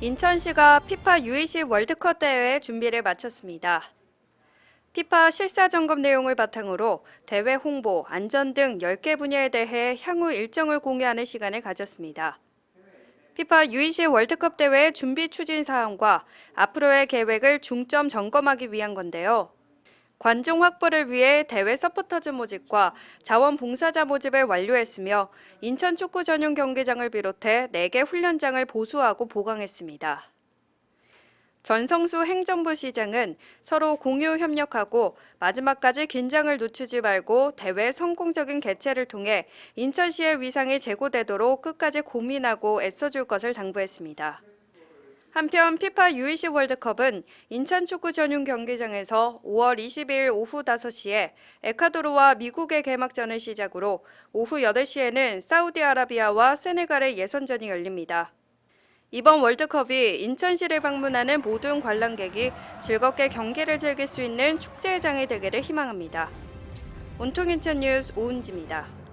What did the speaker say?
인천시가 피파 U20 월드컵 대회 준비를 마쳤습니다. 피파 실사 점검 내용을 바탕으로 대회 홍보, 안전 등 10개 분야에 대해 향후 일정을 공유하는 시간을 가졌습니다. 피파 U20 월드컵 대회 준비 추진 사항과 앞으로의 계획을 중점 점검하기 위한 건데요. 관중 확보를 위해 대회 서포터즈 모집과 자원봉사자 모집을 완료했으며 인천 축구 전용 경기장을 비롯해 4개 훈련장을 보수하고 보강했습니다. 전성수 행정부 시장은 서로 공유 협력하고 마지막까지 긴장을 늦추지 말고 대회 성공적인 개최를 통해 인천시의 위상이 제고되도록 끝까지 고민하고 애써줄 것을 당부했습니다. 한편 피파 U20 월드컵은 인천 축구 전용 경기장에서 5월 22일 오후 5시에 에콰도르와 미국의 개막전을 시작으로 오후 8시에는 사우디아라비아와 세네갈의 예선전이 열립니다. 이번 월드컵이 인천시를 방문하는 모든 관람객이 즐겁게 경기를 즐길 수 있는 축제장이 되기를 희망합니다. 온통 인천 뉴스 오은지입니다.